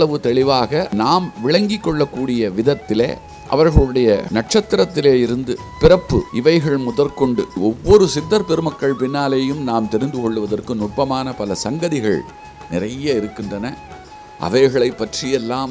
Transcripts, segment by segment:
தெளிவாக நாம் விளங்கிக் கொள்ளக்கூடிய விதத்திலே அவர்களுடைய நட்சத்திரத்திலே இருந்து பிறப்பு இவைகள் முதற்கொண்டு ஒவ்வொரு சித்தர் பெருமக்கள் பின்னாலேயும் நாம் தெரிந்து கொள்வதற்கு நுட்பமான பல சங்கதிகள் நிறைய இருக்கின்றன. அவைகளை பற்றியெல்லாம்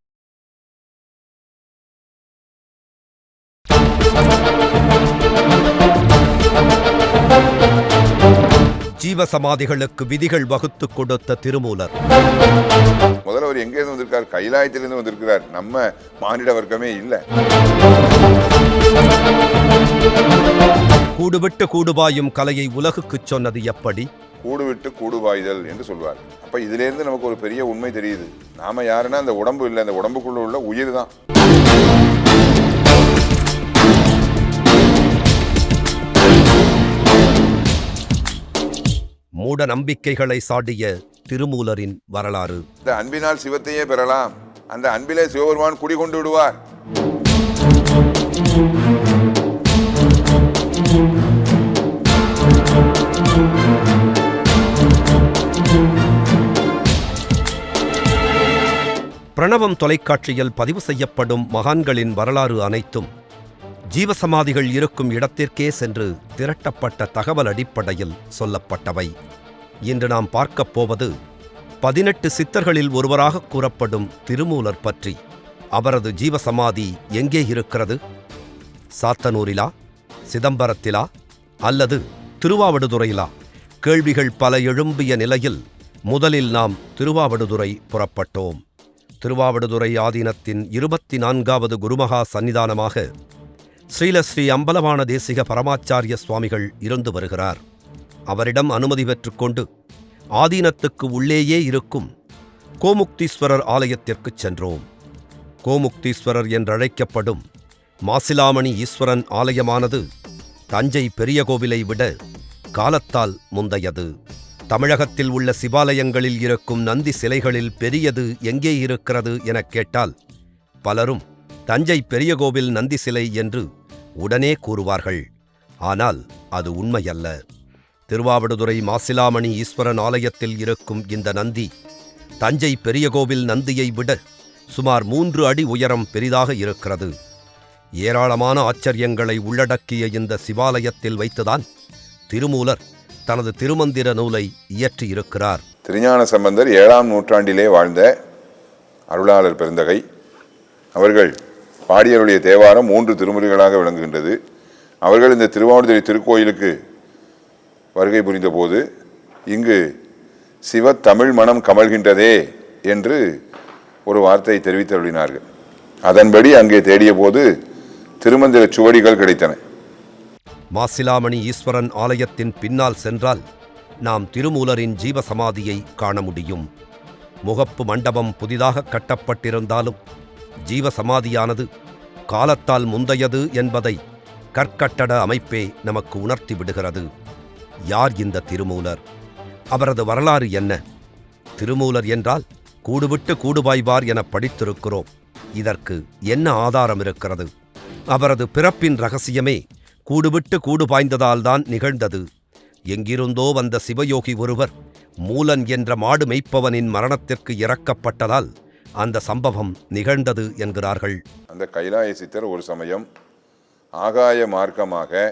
ஜீவசமாதிகளுக்கு விதிகள் வகுத்துக் கொடுத்த திருமூலர். முதல்ல அவர் எங்கேருந்து வந்திருக்கார்? கைலாயத்திலிருந்து வந்திருக்கிறார். நம்ம மானிட வர்க்கமே இல்லை. கூடுவிட்டு கூடுபாயும் கலையை உலகுக்குச் சொன்னது எப்படி? கூடு விட்டு கூடு வாய்தல் என்று சொல்வார். அப்ப இதுல இருந்து நமக்கு ஒரு பெரிய உண்மை தெரியுது. நாம யாருன்னா அந்த உடம்பு இல்லை. அந்த உடம்புக்குள்ள உள்ள உயிர் தான். மூட நம்பிக்கைகளை சாடிய திருமூலரின் வரலாறு. இந்த அன்பினால் சிவத்தையே பெறலாம். அந்த அன்பிலே சிவபெருமான் குடிகொண்டு விடுவார். பிரணவம் தொலைக்காட்சியில் பதிவு செய்யப்படும் மகான்களின் வரலாறு அனைத்தும் ஜீவசமாதிகள் இருக்கும் இடத்திற்கே சென்று திரட்டப்பட்ட தகவல் அடிப்படையில் சொல்லப்பட்டவை. இன்று நாம் பார்க்கப் போவது பதினெட்டு சித்தர்களில் ஒருவராக கூறப்படும் திருமூலர் பற்றி. அவரது ஜீவசமாதி எங்கே இருக்கிறது? சாத்தனூரிலா? சிதம்பரத்திலா? அல்லது திருவாவடுதுறையிலா? கேள்விகள் பல எழும்பிய நிலையில் முதலில் நாம் திருவாவடுதுறை புறப்பட்டோம். திருவாவடுதுறை ஆதீனத்தின் இருபத்தி நான்காவது குருமகா சன்னிதானமாக ஸ்ரீலஸ்ரீ அம்பலவான தேசிக பரமாச்சாரிய சுவாமிகள் இருந்து வருகிறார். அவரிடம் அனுமதி பெற்றுக்கொண்டு ஆதீனத்துக்கு உள்ளேயே இருக்கும் கோமுக்தீஸ்வரர் ஆலயத்திற்குச் சென்றோம். கோமுக்தீஸ்வரர் என்றழைக்கப்படும் மாசிலாமணி ஈஸ்வரன் ஆலயமானது தஞ்சை பெரிய கோவிலை விட காலத்தால் முந்தையது. தமிழகத்தில் உள்ள சிவாலயங்களில் இருக்கும் நந்தி சிலைகளில் பெரியது எங்கே இருக்கிறது எனக் கேட்டால் பலரும் தஞ்சை பெரிய கோவில் நந்தி சிலை என்று உடனே கூறுவார்கள். ஆனால் அது உண்மையல்ல. திருவாவடுதுறை மாசிலாமணி ஈஸ்வரன் ஆலயத்தில் இருக்கும் இந்த நந்தி தஞ்சை பெரிய கோவில் நந்தியை விட சுமார் மூன்று அடி உயரம் பெரிதாக இருக்கிறது. ஏராளமான ஆச்சரியங்களை உள்ளடக்கிய இந்த சிவாலயத்தில் வைத்துதான் திருமூலர் தனது திருமந்திர நூலை இயற்றியிருக்கிறார். திருஞான சம்பந்தர் ஏழாம் நூற்றாண்டிலே வாழ்ந்த அருளாளர் பெருந்தகை. அவர்கள் பாடியருடைய தேவாரம் மூன்று திருமுறைகளாக விளங்குகின்றது. அவர்கள் இந்த திருவாவடுதுறை திருக்கோயிலுக்கு வருகை புரிந்தபோது இங்கு சிவ தமிழ் மனம் கமழ்கின்றதே என்று ஒரு வார்த்தை தெரிவித்தருளினார்கள். அதன்படி அங்கே தேடிய போது திருமந்திர சுவடிகள் கிடைத்தன. மாசிலாமணி ஈஸ்வரன் ஆலயத்தின் பின்னால் சென்றால் நாம் திருமூலரின் ஜீவசமாதியை காண முடியும். முகப்பு மண்டபம் புதிதாக கட்டப்பட்டிருந்தாலும் ஜீவசமாதியானது காலத்தால் முந்தையது என்பதை கற்கட்டட அமைப்பே நமக்கு உணர்த்தி விடுகிறது. யார் இந்த திருமூலர்? அவரது வரலாறு என்ன? திருமூலர் என்றால் கூடுவிட்டு கூடுபாய்வார் என படித்திருக்கிறோம். இதற்கு என்ன ஆதாரம் இருக்கிறது? அவரது பிறப்பின் ரகசியமே கூடுவிட்டு கூடு பாய்ந்ததால்தான் நிகழ்ந்தது. எங்கிருந்தோ வந்த சிவயோகி ஒருவர் மூலன் என்ற மாடு மெய்ப்பவனின் மரணத்திற்கு இறக்கப்பட்டதால் அந்த சம்பவம் நிகழ்ந்தது என்கிறார்கள். அந்த கைலாய சித்தர் ஒரு சமயம் ஆகாய மார்க்கமாக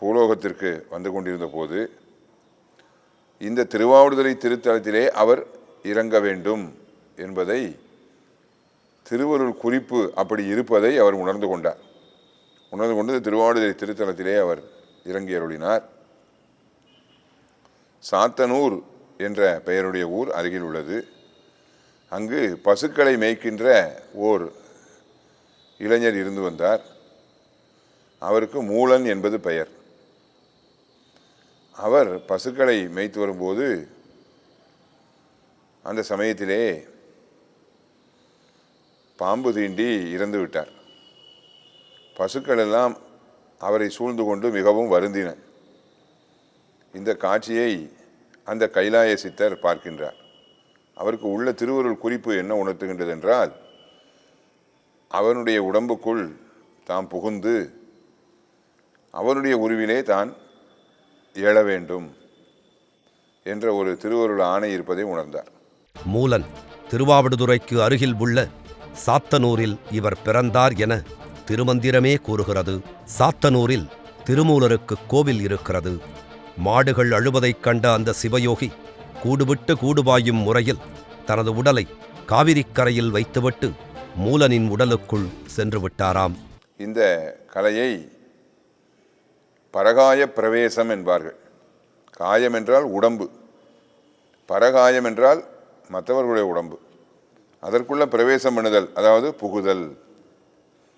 பூலோகத்திற்கு வந்து கொண்டிருந்த போது இந்த திருவாவடுதுறை திருத்தலத்திலே அவர் இறங்க வேண்டும் என்பதை திருவருள் குறிப்பு அப்படி இருப்பதை அவர் உணர்ந்து கொண்டார். உணர்ந்து கொண்டு இந்த திருவாவடுதுறை திருத்தலத்திலே அவர் இறங்கி அருளினார். சாத்தனூர் என்ற பெயருடைய ஊர் அருகில் உள்ளது. அங்கு பசுக்களை மேய்க்கின்ற ஓர் இளைஞர் இருந்து வந்தார். அவருக்கு மூலன் என்பது பெயர். அவர் பசுக்களை மேய்த்து வரும்போது அந்த சமயத்திலே பாம்பு தீண்டி இறந்து விட்டார். பசுக்கள் எல்லாம் அவரை சூழ்ந்து கொண்டு மிகவும் வருந்தின. இந்த காட்சியை அந்த கைலாய சித்தர் பார்க்கின்றார். அவருக்கு உள்ள திருவருள் குறிப்பு என்ன உணர்த்துகின்றது என்றால் அவனுடைய உடம்புக்குள் தாம் புகுந்து அவனுடைய உருவிலே தான் எழ வேண்டும் என்ற ஒரு திருவருள் ஆணை இருப்பதை உணர்ந்தார். மூலன் திருவாவடுதுறைக்கு அருகில் உள்ள சாத்தனூரில் இவர் பிறந்தார் என திருமந்திரமே கூறுகிறது. சாத்தனூரில் திருமூலருக்கு கோவில் இருக்கிறது. மாடுகள் அழுவதைக் கண்ட அந்த சிவயோகி கூடுவிட்டு கூடுபாயும் முறையில் தனது உடலை காவிரிக் கரையில் வைத்துவிட்டு மூலனின் உடலுக்குள் சென்று விட்டாராம். இந்த கலையை பரகாய பிரவேசம் என்பார்கள். காயம் என்றால் உடம்பு. பரகாயம் என்றால் மற்றவர்களுடைய உடம்பு. அதற்குள்ள பிரவேசம் பண்ணுதல் அதாவது புகுதல்.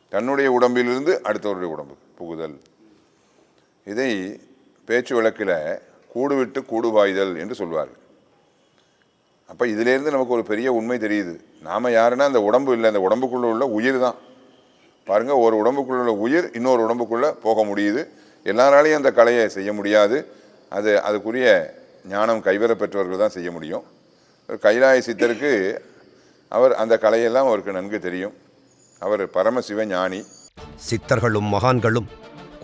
தன்னுடைய உடம்பிலிருந்து அடுத்தவருடைய உடம்பு புகுதல். இதை பேச்சு வழக்கில் கூடுவிட்டு கூடுவாய்தல் கூடு பாய்தல் என்று சொல்வார்கள். அப்போ இதிலேருந்து நமக்கு ஒரு பெரிய உண்மை தெரியுது. நாம் யாருன்னா அந்த உடம்பு இல்லை அந்த உடம்புக்குள்ளே உள்ள உயிர் தான். பாருங்கள் ஒரு உடம்புக்குள்ள உள்ள உயிர் இன்னொரு உடம்புக்குள்ளே போக முடியுது. எல்லாராலையும் அந்த கலையை செய்ய முடியாது. அது அதுக்குரிய ஞானம் கைவர பெற்றவர்கள் தான் செய்ய முடியும். கைலாய சித்தருக்கு அவர் அந்த கலையெல்லாம் அவருக்கு நன்கு தெரியும். அவர் பரமசிவ ஞானி. சித்தர்களும் மகான்களும்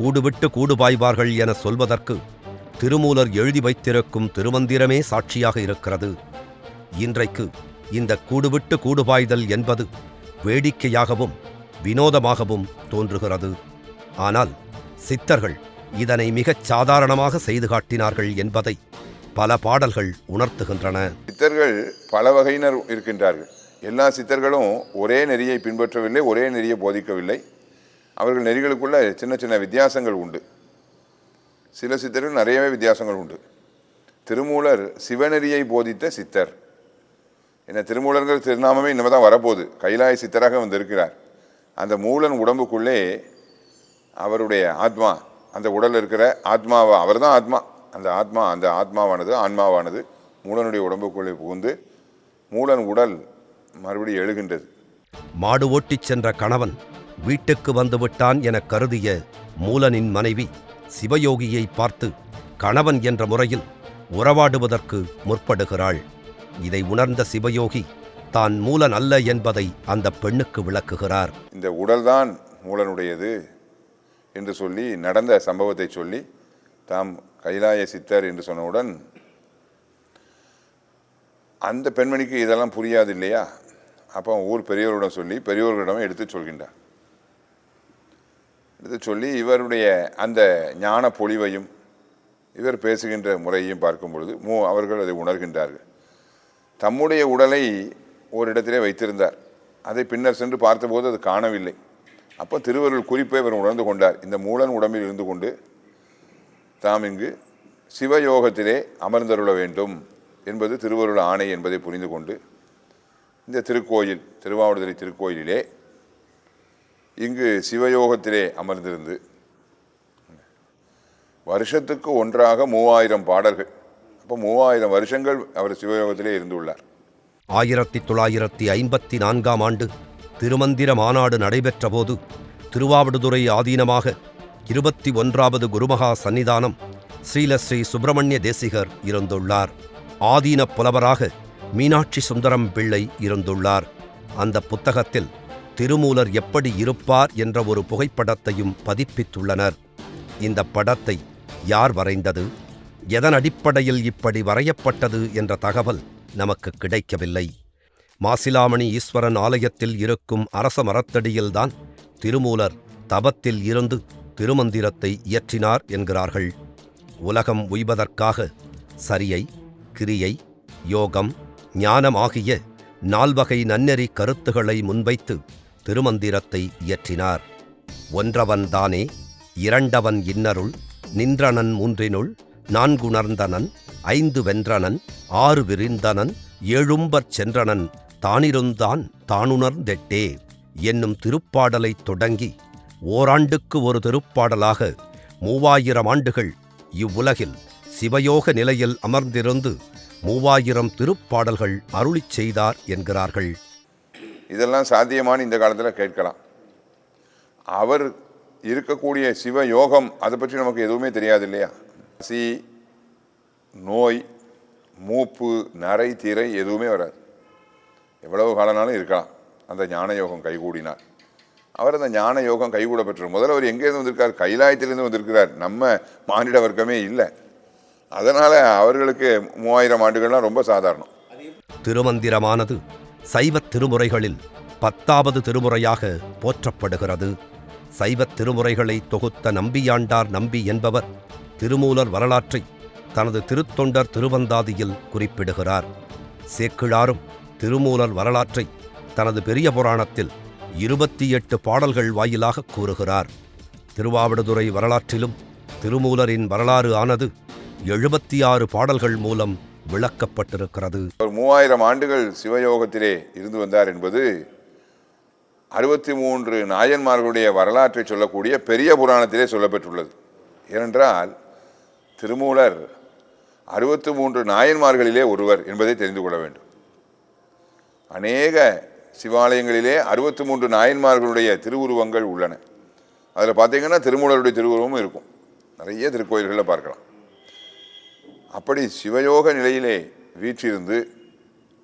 கூடுவிட்டு கூடுபாய்வார்கள் என சொல்வதற்கு திருமூலர் எழுதி வைத்திருக்கும் திருமந்திரமே சாட்சியாக இருக்கிறது. இன்றைக்கு இந்த கூடுவிட்டு கூடுபாய்தல் என்பது வேடிக்கையாகவும் வினோதமாகவும் தோன்றுகிறது. ஆனால் சித்தர்கள் இதனை மிகச் சாதாரணமாக செய்து காட்டினார்கள் என்பதை பல பாடல்கள் உணர்த்துகின்றன. சித்தர்கள் பல வகையினர் இருக்கின்றார்கள். எல்லா சித்தர்களும் ஒரே நெறியை பின்பற்றவில்லை ஒரே நெறியை போதிக்கவில்லை. அவர்கள் நெறிகளுக்குள்ள சின்ன சின்ன வித்தியாசங்கள் உண்டு. சில சித்தர்கள் நிறையவே வித்தியாசங்கள் உண்டு. திருமூலர் சிவநெறியை போதித்த சித்தர். என்ன திருமூலர்கள் திருநாமமே இனிமே தான் வரப்போகுது. கைலாய சித்தராக வந்திருக்கிறார். அந்த மூலன் உடம்புக்குள்ளே அவருடைய ஆத்மா அந்த உடலில் இருக்கிற ஆத்மாவா அவர் தான் ஆத்மா. அந்த ஆத்மா அந்த ஆத்மாவானது ஆன்மாவானது மூலனுடைய உடம்புக்குள்ளே புகுந்து மூலன் உடல் மறுபடியும் எழுகின்றது. மாடு ஓட்டிச் சென்ற கணவன் வீட்டுக்கு வந்து விட்டான் எனக் கருதிய மூலனின் மனைவி சிவயோகியை பார்த்து கணவன் என்ற முறையில் உறவாடுவதற்கு முற்படுகிறாள். இதை உணர்ந்த சிவயோகி தான் மூலன் அல்ல என்பதை அந்த பெண்ணுக்கு விளக்குகிறார். இந்த உடல்தான் மூலனுடையது. என்று சொல்லி நடந்த சம்பவத்தை சொல்லி தாம் கைலாய சித்தர் என்று சொன்னவுடன் அந்த பெண்மணிக்கு இதெல்லாம் புரியாது இல்லையா? அப்போ ஊர் பெரியவரிடம் சொல்லி பெரியவர்களிடம் எடுத்து சொல்கின்றார் எடுத்து சொல்லி இவருடைய அந்த ஞான பொழிவையும் இவர் பேசுகின்ற முறையையும் பார்க்கும் பொழுது மூ அவர்கள் அதை உணர்கின்றார்கள். தம்முடைய உடலை ஓரிடத்திலே வைத்திருந்தார். அதை பின்னர் சென்று பார்த்தபோது அது காணவில்லை. அப்போ திருவருள் குறிப்பை இவர் உணர்ந்து கொண்டார். இந்த மூலன் உடம்பில் இருந்து கொண்டு தாம் இங்கு சிவயோகத்திலே அமர்ந்தருள வேண்டும் என்பது திருவருள் ஆணை என்பதை புரிந்து கொண்டு இந்த திருக்கோயில் திருவாவடுதுறை திருக்கோயிலிலே இங்கு சிவயோகத்திலே அமர்ந்திருந்து வருஷத்துக்கு ஒன்றாக மூவாயிரம் பாடல்கள். அப்போ மூவாயிரம் வருஷங்கள் அவர் சிவயோகத்திலே இருந்துள்ளார். ஆயிரத்தி தொள்ளாயிரத்தி ஐம்பத்தி நான்காம் ஆண்டு திருமந்திர மாநாடு நடைபெற்றபோது திருவாவடுதுறை ஆதீனமாக இருபத்தி ஒன்றாவது குருமகா சன்னிதானம் ஸ்ரீலஸ்ரீ சுப்பிரமணிய தேசிகர் இருந்துள்ளார் ஆதீன புலவராக மீனாட்சி சுந்தரம் பிள்ளை இருந்துள்ளார் அந்த புத்தகத்தில் திருமூலர் எப்படி இருப்பார் என்ற ஒரு புகைப்படத்தையும் பதிப்பித்துள்ளனர். இந்த படத்தை யார் வரைந்தது? எதன் அடிப்படையில் இப்படி வரையப்பட்டது என்ற தகவல் நமக்கு கிடைக்கவில்லை. மாசிலாமணி ஈஸ்வரன் ஆலயத்தில் இருக்கும் அரச மரத்தடியில்தான் திருமூலர் தபத்தில் இருந்து திருமந்திரத்தை இயற்றினார் என்கிறார்கள். உலகம் உய்வதற்காக சரியை கிரியை யோகம் ஞானம் ஆகிய நால்வகை நன்னெறி கருத்துகளை முன்வைத்து திருமந்திரத்தை இயற்றினார். ஒன்றவன் தானே இரண்டவன் இன்னருள் நின்றனன் மூன்றினுள் நான்குணர்ந்தனன் ஐந்து வென்றனன் ஆறு விரிந்தனன் ஏழும்பற் சென்றனன் தானிருந்தான் தானுணர்ந்தெட்டே என்னும் திருப்பாடலைத் தொடங்கி ஓராண்டுக்கு ஒரு திருப்பாடலாக மூவாயிரம் ஆண்டுகள் இவ்வுலகில் சிவயோக நிலையில் அமர்ந்திருந்து மூவாயிரம் திருப்பாடல்கள் அருளிச் செய்தார் என்கிறார்கள். இதெல்லாம் சாத்தியமான இந்த காலத்தில் கேட்கலாம். அவர் இருக்கக்கூடிய சிவ யோகம் அதை பற்றி நமக்கு எதுவுமே தெரியாது இல்லையா? சி நோய் மூப்பு நரை திரை எதுவுமே வராது. எவ்வளவு காலனாலும் இருக்கலாம். அந்த ஞான யோகம் கைகூடினார் அவர் அந்த ஞான யோகம் கைகூட பெற்றார் முதல்ல அவர் எங்கேருந்து வந்திருக்கார்? கைலாயத்திலிருந்து வந்திருக்கிறார். நம்ம மானிட வர்க்கமே இல்லை. அதனால் அவர்களுக்கு மூவாயிரம் ஆண்டுகள்லாம் ரொம்ப சாதாரணம். திருமந்திரமானது சைவத் திருமுறைகளில் பத்தாவது திருமுறையாக போற்றப்படுகிறது. சைவத் திருமுறைகளை தொகுத்த நம்பியாண்டார் நம்பி என்பவர் திருமூலர் வரலாற்றை தனது திருத்தொண்டர் திருவந்தாதியில் குறிப்பிடுகிறார். சேக்கிழாரும் திருமூலர் வரலாற்றை தனது பெரிய புராணத்தில் இருபத்தி எட்டு பாடல்கள் வாயிலாக கூறுகிறார். திருவாவடுதுறை வரலாற்றிலும் திருமூலரின் வரலாறு ஆனது எழுபத்தி ஆறு பாடல்கள் மூலம் விளக்கப்பட்டிருக்கிறது. ஒரு மூவாயிரம் ஆண்டுகள் சிவயோகத்திலே இருந்து வந்தார் என்பது அறுபத்தி மூன்று நாயன்மார்களுடைய வரலாற்றை சொல்லக்கூடிய பெரிய புராணத்திலே சொல்லப்பெற்றுள்ளது. ஏனென்றால் திருமூலர் அறுபத்தி மூன்று நாயன்மார்களிலே ஒருவர் என்பதை தெரிந்து கொள்ள வேண்டும். அநேக சிவாலயங்களிலே அறுபத்தி மூன்று நாயன்மார்களுடைய திருவுருவங்கள் உள்ளன. அதில் பார்த்தீங்கன்னா திருமூலருடைய திருவுருவமும் இருக்கும். நிறைய திருக்கோயில்களில் பார்க்கலாம். அப்படி சிவயோக நிலையிலே வீற்றிருந்து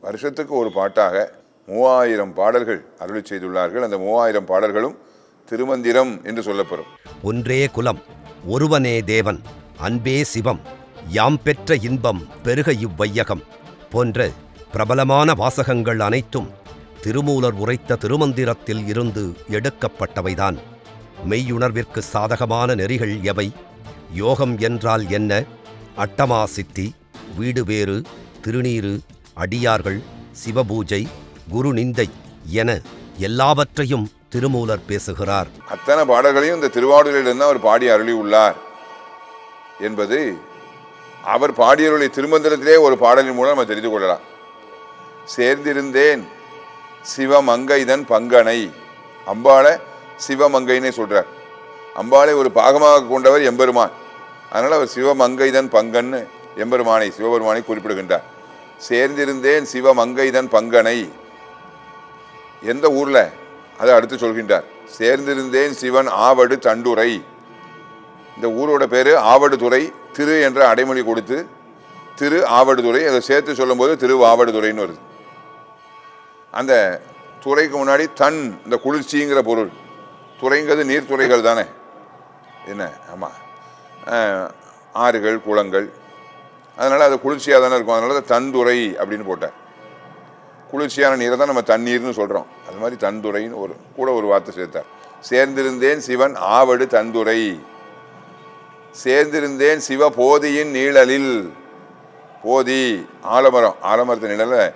வருஷத்துக்கு ஒரு பாட்டாக மூவாயிரம் பாடல்கள் அருளி செய்துள்ளார்கள். அந்த மூவாயிரம் பாடல்களும் திருமந்திரம் என்று சொல்லப்படும். ஒன்றே குலம் ஒருவனே தேவன் அன்பே சிவம் யாம் பெற்ற இன்பம் பெருக இவ்வையகம் போன்ற பிரபலமான வாசகங்கள் அனைத்தும் திருமூலர் உரைத்த திருமந்திரத்தில் இருந்து எடுக்கப்பட்டவைதான். மெய்யுணர்விற்கு சாதகமான நெறிகள் எவை? யோகம் என்றால் என்ன? அட்டமா சித்தி வீடு வேறு திருநீறு அடியார்கள் சிவபூஜை குரு நிந்தை என எல்லாவற்றையும் திருமூலர் பேசுகிறார். அத்தனை பாடல்களையும் இந்த திருவாடூரிலிருந்து அவர் பாடி அருளி உள்ளார் என்பது அவர் பாடியருளை திருமந்திரத்திலே ஒரு பாடலின் மூலம் நம்ம தெரிந்து கொள்ளலாம். சேர்ந்திருந்தேன். சிவமங்கைதன் பங்கனை. அம்பாளை சிவமங்கைன்னே சொல்கிறார் அம்பாளை ஒரு பாகமாக கொண்டவர் எம்பெருமான். அதனால் அவர் சிவமங்கைதன் பங்கன்னு எம்பெருமானை சிவபெருமானை குறிப்பிடுகின்றார். சேர்ந்திருந்தேன் சிவமங்கைதன் பங்கனை. எந்த ஊரில்? அதை அடுத்து சொல்கின்றார். சேர்ந்திருந்தேன் சிவன் ஆவடு தண்டுரை இந்த ஊரோட பேர் ஆவடுதுறை. திரு என்ற அடைமொழி கொடுத்து திரு ஆவடுதுறை. அதை சேர்த்து சொல்லும்போது திரு ஆவடுதுறைன்னு வருது. அந்த துறைக்கு முன்னாடி தன் இந்த குளிர்ச்சிங்கிற பொருள். துறைங்கிறது நீர்த்துறைகள் தானே. என்ன? ஆமாம் ஆறுகள் குளங்கள். அதனால் அது குளிர்ச்சியாக தானே இருக்கும். அதனால தான் தந்துரை அப்படின்னு போட்டார். குளிர்ச்சியான நீரை தான் நம்ம தண்ணீர்னு சொல்கிறோம் அது மாதிரி தந்துரைன்னு ஒரு கூட ஒரு வார்த்தை சேர்த்தார். சேர்ந்திருந்தேன் சிவன் ஆவடு தந்துரை சேர்ந்திருந்தேன் சிவ போதியின் நீழலில். போதி ஆலமரம். ஆலமரத்தின் நிழலை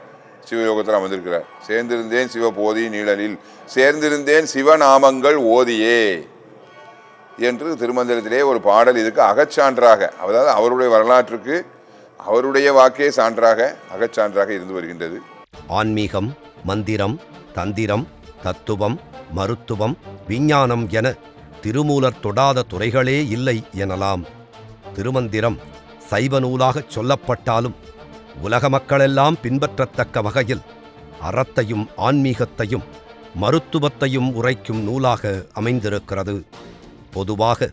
சிவயோகத்தில் வந்திருக்கிறார் சேர்ந்திருந்தேன் சிவ போதி நீழலில் சேர்ந்திருந்தேன் சிவநாமங்கள் ஓதியே என்று திருமந்திரத்திலே ஒரு பாடல் இதுக்கு அகச்சான்றாக அதாவது அவருடைய வரலாற்றுக்கு அவருடைய வாக்கே சான்றாக அகச்சான்றாக இருந்து வருகின்றது. ஆன்மீகம் மந்திரம் தந்திரம் தத்துவம் மருத்துவம் விஞ்ஞானம் என திருமூலர் தொடாத துறைகளே இல்லை எனலாம். திருமந்திரம் சைவ நூலாகச் சொல்லப்பட்டாலும் உலக மக்களெல்லாம் பின்பற்றத்தக்க வகையில் அறத்தையும் ஆன்மீகத்தையும் மருத்துவத்தையும் உரைக்கும் நூலாக அமைந்திருக்கிறது. பொதுவாக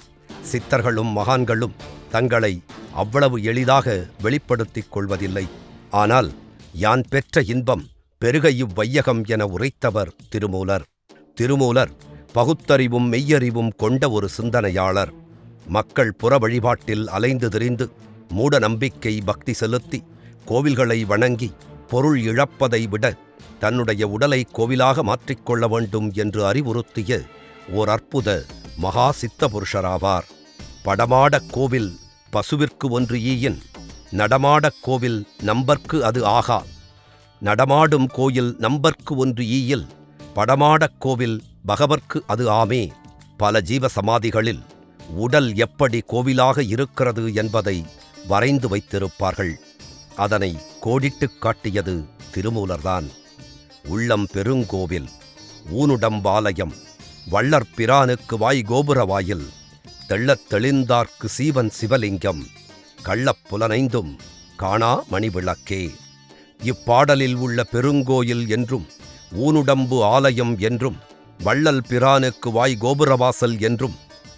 சித்தர்களும் மகான்களும் தங்களை அவ்வளவு எளிதாக வெளிப்படுத்திக் கொள்வதில்லை. ஆனால் யான் பெற்ற இன்பம் பெருக இவ்வையகம் என உரைத்தவர் திருமூலர். திருமூலர் பகுத்தறிவும் மெய்யறிவும் கொண்ட ஒரு சிந்தனையாளர். மக்கள் புற வழிபாட்டில் அலைந்து திரிந்து மூட நம்பிக்கை பக்தி செலுத்தி கோவில்களை வணங்கி பொருள் இழப்பதை விட தன்னுடைய உடலை கோவிலாக மாற்றிக்கொள்ள வேண்டும் என்று அறிவுறுத்திய ஓர் அற்புத மகா சித்த புருஷராவார் படமாடக் கோவில் பசுவிற்கு ஒன்று ஈயின் நடமாடக் கோவில் நம்பர்க்கு அது ஆகா. நடமாடும் கோயில் நம்பர்க்கு ஒன்று ஈயில் படமாடக் கோவில் பகவர்க்கு அது ஆமே. பல ஜீவ சமாதிகளில் உடல் எப்படி கோவிலாக இருக்கிறது என்பதை வரைந்து வைத்திருப்பார்கள். அதனை கோடிட்டுக் காட்டியது திருமூலர்தான். உள்ளம் பெருங்கோவில் ஊனுடம்பாலயம் வள்ளற்பிரானுக்கு வாய் கோபுர வாயில் தெள்ளத் தெளிந்தார்க்கு சீவன் சிவலிங்கம் கள்ளப் புலனைந்தும் காணா மணிவிளக்கே. இப்பாடலில் உள்ள பெருங்கோயில் என்றும் ஊனுடம்பு ஆலயம் என்றும் வள்ளல் பிரானுக்கு வாய் கோபுரவாசல் என்றும்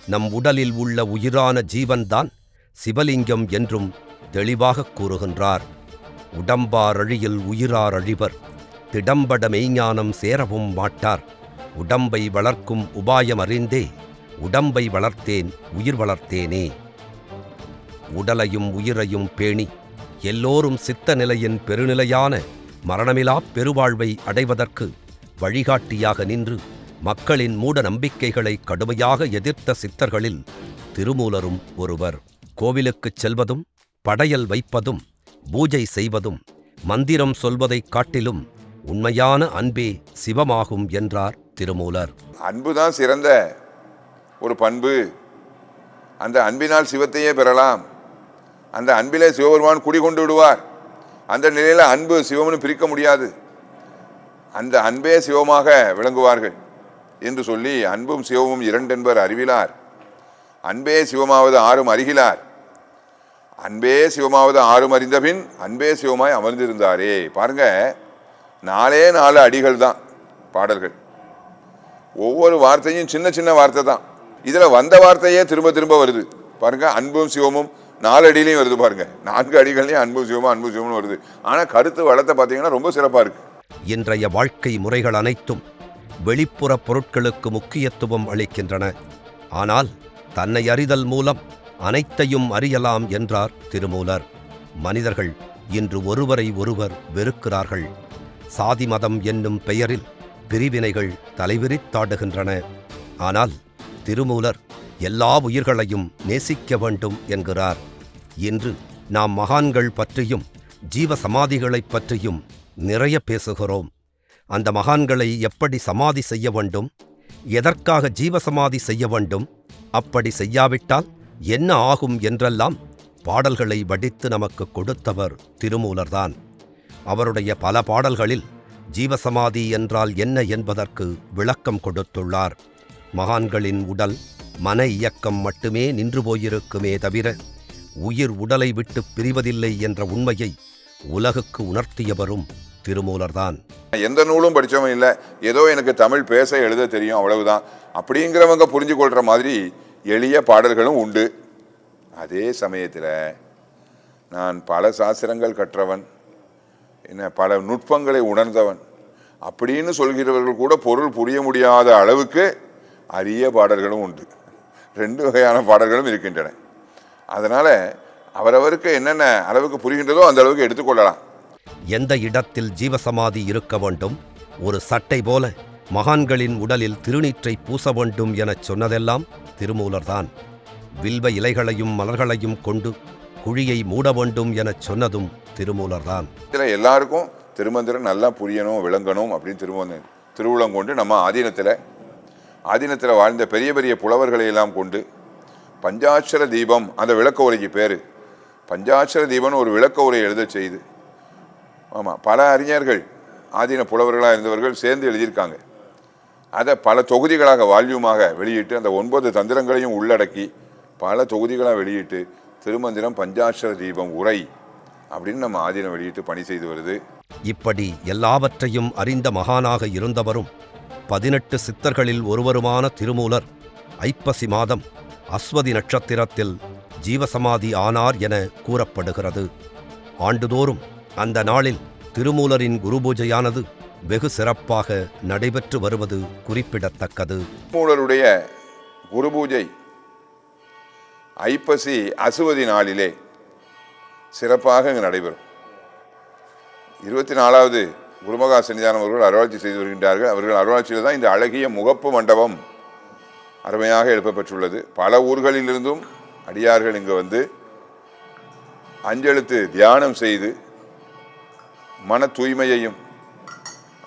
நம் உடலில் உள்ள உயிரான ஜீவன்தான் சிவலிங்கம் என்றும் தெளிவாகக் கூறுகின்றார். உடம்பாரழியில் உயிராரழிவர் உயிரார் அழிவர் திடம்பட மெய்ஞானம் சேரவும் மாட்டார். உடம்பை வளர்க்கும் உபாயம் அறிந்தே உடம்பை வளர்த்தேன் உயிர் வளர்த்தேனே. உடலையும் உயிரையும் பேணி எல்லோரும் சித்த நிலையின் பெருநிலையான மரணமிலாப் பெருவாழ்வை அடைவதற்கு வழிகாட்டியாக நின்று மக்களின் மூட நம்பிக்கைகளை கடுமையாக எதிர்த்த சித்தர்களில் திருமூலரும் ஒருவர். கோவிலுக்குச் செல்வதும் படையல் வைப்பதும் பூஜை செய்வதும் மந்திரம் சொல்வதைக் காட்டிலும் உண்மையான அன்பே சிவமாகும் என்றார் திருமூலர். அன்புதான் சிறந்த ஒரு பண்பு. அந்த அன்பினால் சிவத்தையே பெறலாம். அந்த அன்பிலே சிவபெருமான் குடிகொண்டு விடுவார். அந்த நிலையில் அன்பு சிவம்னு பிரிக்க முடியாது. அந்த அன்பே சிவமாக விளங்குவார்கள் என்று சொல்லி அன்பும் சிவமும் இரண்டென்பர் அறிவிலார். அன்பே சிவமாவது ஆறும் அறிகிலார் அன்பே சிவமாவது ஆறும் அறிந்தபின் அன்பே சிவமாய் அமர்ந்திருந்தாரே. பாருங்க நாலே நாலு அடிகள் தான் பாடல்கள். ஒவ்வொரு வார்த்தையும் சின்ன சின்ன வார்த்தை தான். இதில் வந்த வார்த்தையே திரும்ப திரும்ப வருது. பாருங்க அன்பும் சிவமும் நாலு அடியிலையும் வருது பாருங்க. நான்கு அடிகள்லையும் அன்பும் சிவமும் அன்பும் சிவமும் வருது. ஆனால் கருத்து வளத்தை பார்த்தீங்கன்னா ரொம்ப சிறப்பாக இருக்கு. இன்றைய வாழ்க்கை முறைகள் அனைத்தும் வெளிப்புற பொருட்களுக்கு முக்கியத்துவம் அளிக்கின்றன. ஆனால் தன்னை அறிதல் மூலம் அனைத்தையும் அறியலாம் என்றார் திருமூலர். மனிதர்கள் இன்று ஒருவரை ஒருவர் வெறுக்கிறார்கள். சாதி மதம் என்னும் பெயரில் பிரிவினைகள் தலைவிரித்தாடுகின்றன ஆனால் திருமூலர் எல்லா உயிர்களையும் நேசிக்க வேண்டும் என்கிறார். இன்று நாம் மகான்கள் பற்றியும் ஜீவ சமாதிகளைப் பற்றியும் நிறைய பேசுகிறோம். அந்த மகான்களை எப்படி சமாதி செய்ய வேண்டும்? எதற்காக ஜீவசமாதி செய்ய வேண்டும்? அப்படி செய்யாவிட்டால் என்ன ஆகும் என்றெல்லாம் பாடல்களை வடித்து நமக்கு கொடுத்தவர் திருமூலர்தான். அவருடைய பல பாடல்களில் ஜீவசமாதி என்றால் என்ன என்பதற்கு விளக்கம் கொடுத்துள்ளார். மகான்களின் உடல் மன இயக்கம் மட்டுமே நின்று போயிருக்குமே தவிர உயிர் உடலை விட்டு பிரிவதில்லை என்ற உண்மையை உலகுக்கு உணர்த்தியவரும் திருமூலர்தான். எந்த நூலும் படித்தவன் இல்லை. ஏதோ எனக்கு தமிழ் பேச எழுத தெரியும் அவ்வளவுதான். அப்படிங்கிறவங்க புரிஞ்சு கொள்கிற மாதிரி எளிய பாடல்களும் உண்டு. அதே சமயத்தில் நான் பல சாஸ்திரங்கள் கற்றவன் என்ன பல நுட்பங்களை உணர்ந்தவன். அப்படின்னு சொல்கிறவர்கள் கூட பொருள் புரிய முடியாத அளவுக்கு அரிய பாடல்களும் உண்டு. ரெண்டு வகையான பாடல்களும் இருக்கின்றன. அதனால் அவரவருக்கு என்னென்ன அளவுக்கு புரிகின்றதோ அந்த அளவுக்கு எடுத்துக்கொள்ளலாம் எந்த இடத்தில் ஜீவசமாதி இருக்க வேண்டும்? ஒரு சட்டை போல மகான்களின் உடலில் திருநீற்றை பூச வேண்டும் எனச் சொன்னதெல்லாம் திருமூலர்தான். வில்வ இலைகளையும் மலர்களையும் கொண்டு குழியை மூட வேண்டும் எனச் சொன்னதும் திருமூலர்தான். இதில் எல்லாருக்கும் திருமந்திரம் நல்லா புரியணும் விளங்கணும் அப்படின்னு திருமந்த திருவுளம் கொண்டு நம்ம ஆதீனத்தில் ஆதீனத்தில் வாழ்ந்த பெரிய பெரிய புலவர்களை எல்லாம் கொண்டு பஞ்சாட்சர தீபம் அந்த விளக்க உரைக்கு பேர். பஞ்சாட்சர தீபம்னு ஒரு விளக்க உரை எழுத செய்து ஆமாம் பல அறிஞர்கள் ஆதீன புலவர்களாக இருந்தவர்கள் சேர்ந்து எழுதியிருக்காங்க. அதை பல தொகுதிகளாக வால்யூமாக வெளியிட்டு அந்த ஒன்பது தந்திரங்களையும் உள்ளடக்கி பல தொகுதிகளாக வெளியிட்டு திருமந்திரம் பஞ்சாட்சர தீபம் உரை அப்படின்னு நம்ம ஆதீனம் வெளியிட்டு பணி செய்து வருது. இப்படி எல்லாவற்றையும் அறிந்த மகானாக இருந்தவரும் பதினெட்டு சித்தர்களில் ஒருவருமான திருமூலர் ஐப்பசி மாதம் அஸ்வதி நட்சத்திரத்தில் ஜீவசமாதி ஆனார் என கூறப்படுகிறது. ஆண்டுதோறும் அந்த நாளில் திருமூலரின் குரு பூஜையானது வெகு சிறப்பாக நடைபெற்று வருவது குறிப்பிடத்தக்கது. மூலருடைய குரு பூஜை ஐப்பசி அசுவதி நாளிலே சிறப்பாக இங்கு நடைபெறும். இருபத்தி நாலாவது குருமகா சன்னிதானம் அவர்கள் அருளாட்சி செய்து வருகின்றார்கள். அவர்கள் அருளாட்சியில் தான் இந்த அழகிய முகப்பு மண்டபம் அருமையாக எழுப்பப்பட்டுள்ளது பல ஊர்களிலிருந்தும் அடியார்கள் இங்கு வந்து அஞ்செழுத்து தியானம் செய்து மன தூய்மையையும்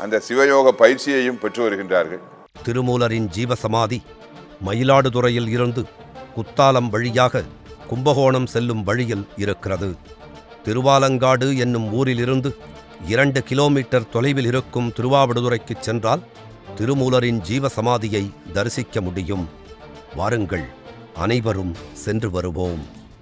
அந்த சிவயோக பயிற்சியையும் பெற்று வருகின்றார்கள். திருமூலரின் ஜீவசமாதி மயிலாடுதுறையில் இருந்து குத்தாலம் வழியாக கும்பகோணம் செல்லும் வழியில் இருக்கிறது. திருவாலங்காடு என்னும் ஊரிலிருந்து இரண்டு கிலோமீட்டர் தொலைவில் இருக்கும் திருவாவடுதுறைக்குச் சென்றால் திருமூலரின் ஜீவசமாதியை தரிசிக்க முடியும். வாருங்கள் அனைவரும் சென்று வருவோம்.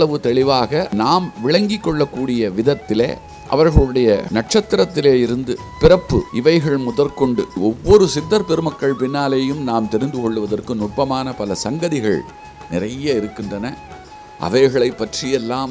தெளிவாக நாம் விளங்கிக் கொள்ளக்கூடிய விதத்திலே அவர்களுடைய நட்சத்திரத்திலே இருந்து பிறப்பு இவைகள் முதற்கொண்டு ஒவ்வொரு சித்தர் பெருமக்கள் பின்னாலேயும் நாம் தெரிந்து கொள்வதற்கு நுட்பமான பல சங்கதிகள் நிறைய இருக்கின்றன. அவைகளை பற்றியெல்லாம்